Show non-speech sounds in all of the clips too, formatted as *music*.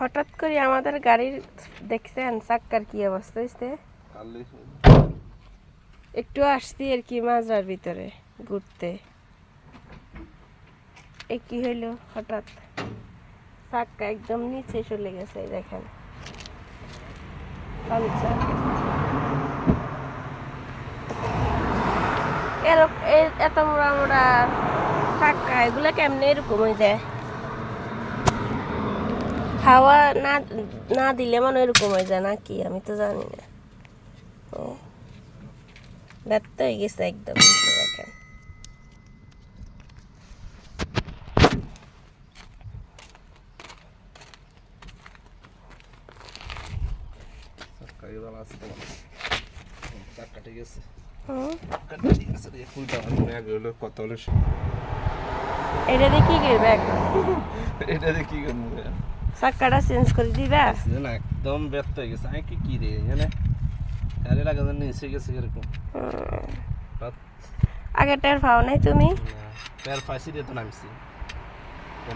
হঠাৎ করে আমাদের গাড়ির দেখছেন, চাক্কার কি অবস্থা হয়েছে একটু আসছি আর কি মাজরার ভিতরে, ঘুরতে। এ কি হইল হঠাৎ? চাক্কা একদম নিচে চলে গেছে দেখেন। এত মোড়া মোড়া চাক্কা, এগুলো কেমনে এরকম হয়ে যায়? হাওয়া না না দিলে মানে এরকম হয়ে যায় নাকি? আমি তো জানি না। ও। ব্যর্থ হয়ে গেছে একদম দেখেন কত হলো এটা দেখি কি এটা দিয়ে কি *laughs* করব চেঞ্জ করে দিবা না একদম ব্যর্থ হয়ে গেছে আমি কি কি রে জানে গাড়ি লাগাতে নিচে গেছে এরকম আগে টের পাও নাই তুমি প্যার ফাঁসি দিয়ে তো নামছি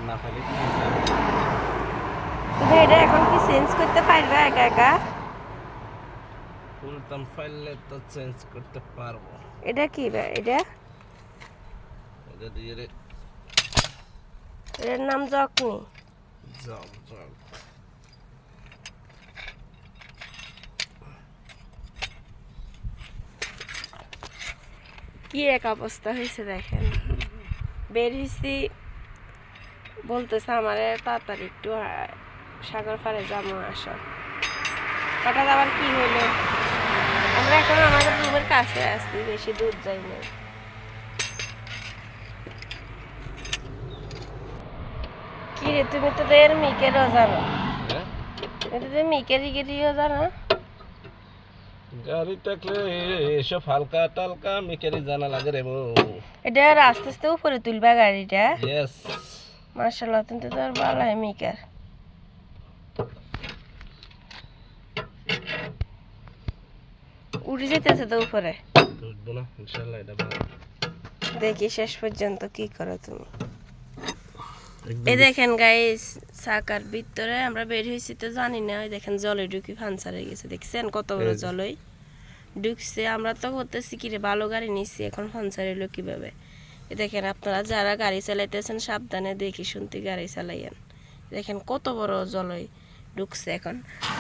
না পাইলে তুমি এটা এখন কি চেঞ্জ করতে পারবে একা একা ফুলতাম ফাইলে তো চেঞ্জ করতে পারব এটা কি বে এটা এটা দিয়ে রে এটার নাম জকনি জব জব কি এক অবস্থা হয়েছে দেখেন। বের হয়েছি বলতেছে আমার তাড়াতাড়ি একটু সাগর পাড়ে যাব আসো। হঠাৎ আবার কি হলো আমরা এখন আমাদের রুমের কাছে আছি, বেশি দূর যাই না কি রে তুমি তো এর মিকেরও জানো এটা তো মিকেরি গেরিও জানো গাড়ি থাকলে এসব হালকা টালকা মিকেরি জানা লাগে রে বউ। এটা আর আস্তে আস্তে উপরে তুলবা গাড়িটা। ইয়েস মার্শাল্লাহ তুমি তো তোর ভালো হয় মিকার উঠে যেতেছে তো উপরে। উঠবো না ইনশাল্লাহ এটা ভালো। দেখি শেষ পর্যন্ত কি করো তুমি। এই দেখেন গাইস সাকার ভিতরে আমরা বের হয়েছি তো জানি না ওই দেখেন জলে ঢুকি ফানসার হয়ে গেছে দেখছেন? কত বড়। জলই। ঢুকছে আমরা তো করতেছি কি রে ভালো গাড়ি নিচ্ছি এখন ফানসার হইল কীভাবে? এই দেখেন আপনারা যারা গাড়ি চালাইতেছেন সাবধানে দেখি শুনতে গাড়ি চালাইয়েন। দেখেন কত বড় জলই ঢুকছে এখন।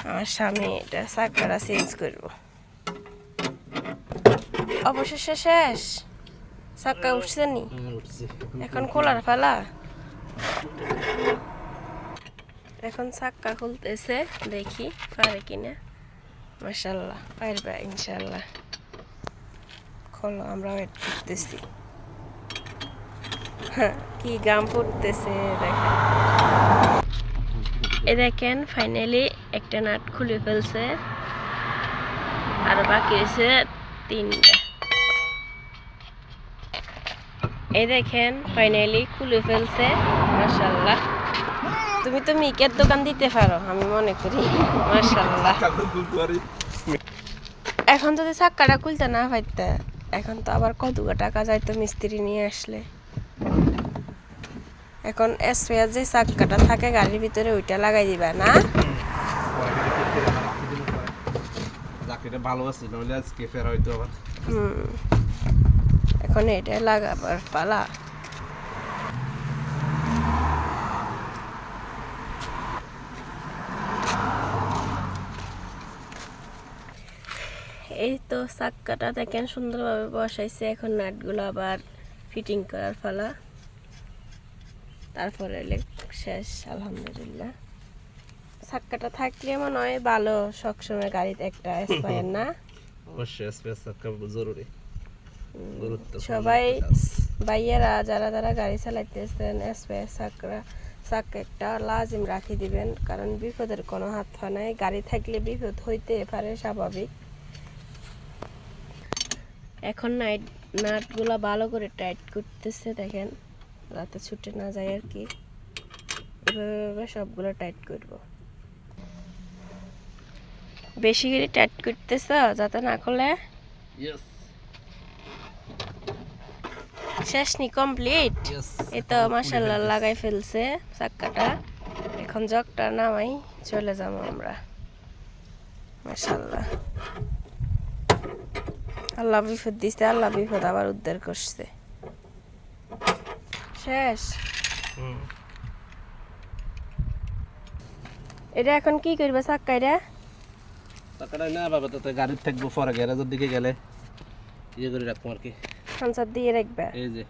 আমার স্বামী এটা চাকাটা চেঞ্জ করব। অবশেষে শেষ। চাক্কা উঠছে নি? হ্যাঁ, এখন খোলার ফালা এখন চাক্কা খুলতেছে দেখি পারে কিনা। মাসাল্লাহ পারবে ইনশাল্লাহ খোলো আমরা ওয়েট করতেছি। হ্যাঁ, কি গাম পড়তেছে দেখেন। এ দেখেন ফাইনালি একটা নাট খুলে ফেলছে। আর বাকি রয়েছে তিনটা। এই দেখেন ফাইনালি খুলে ফেলছে। মাশাল্লাহ তুমি তো মিকের দোকান দিতে পারো আমি মনে করি। মাশাল্লাহ এখন যদি চাক্কাটা খুলতে না পাইতে এখন তো আবার কত টাকা যাইতো মিস্ত্রি নিয়ে আসলে। এখন স্পেয়ার যে চাক্কাটা থাকে গাড়ির ভিতরে ওইটা লাগাই দিবা না? চাকরিটা ভালো আছে নইলে আজকে ফের হয়তো আবার। এখন এটা লাগাবার পালা। এই তো চাক্কাটা দেখেন সুন্দরভাবে বসাইছে এখন নাটগুলো আবার ফিটিং করার ফলা তারপরে শেষ আলহামদুলিল্লাহ। চাক্কাটা থাকলে মনে হয় ভালো সবসময় গাড়িতে একটা স্পায়ার না? অবশ্যই স্পেস থাকা জরুরি। সবাই ভাইয়েরা যারা যারা গাড়ি চালাইতেছেন স্পেস চাকরা চাক একটা লাজিম রাখি দিবেন কারণ বিপদের কোনো হাত পা নাই। গাড়ি থাকলে বিপদ হইতে পারে স্বাভাবিক। এখন নাইট নাটগুলো ভালো করে টাইট করতেছে দেখেন। রাতে ছুটে না যায় আর কি। এভাবে সবগুলো টাইট করব। বেশি করে টাইট করতেছ যাতে না করলে শেষ নি কমপ্লিট এই তো মাসাল্লাহ লাগাই ফেলছে চাক্কাটা। এখন জগটা নামাই চলে যাব আমরা। মাশাল্লাহ আল্লাহ বিপদ দিছে আল্লাহ বিপদ আবার উদ্ধার করছে। শেষ। এটা এখন কি করবে চাক্কাইরা টাকাটা না বাবা তাতে গাড়ির থাকব পরে গ্যারেজের দিকে গেলে। ইয়ে করে রাখব আর কি। খানসার দিয়ে রাখবে? এই যে।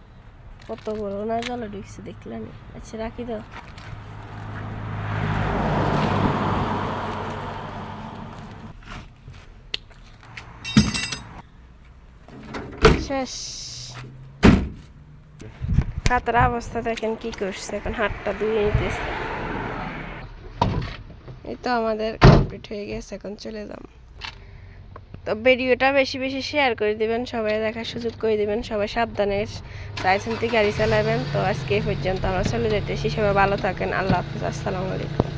কত বড় না জলে ঢুকছে দেখলাম আচ্ছা রাখি দাও। শেষ। খাতার অবস্থা দেখেন কি করছে, এখন হাতটা ধুয়ে নিতেছে। এই তো আমাদের কমপ্লিট হয়ে গেছে, এখন চলে যাম। তো ভিডিওটা বেশি বেশি শেয়ার করে দিবেন, সবাই দেখার সুযোগ করে দিবেন, সবাই সাবধানে চাইছেন গাড়ি চালাবেন তো আজকে এই পর্যন্ত আমরা চলে যেতেছি সবাই ভালো থাকেন, আল্লাহ হাফিজ, আসসালামু আলাইকুম।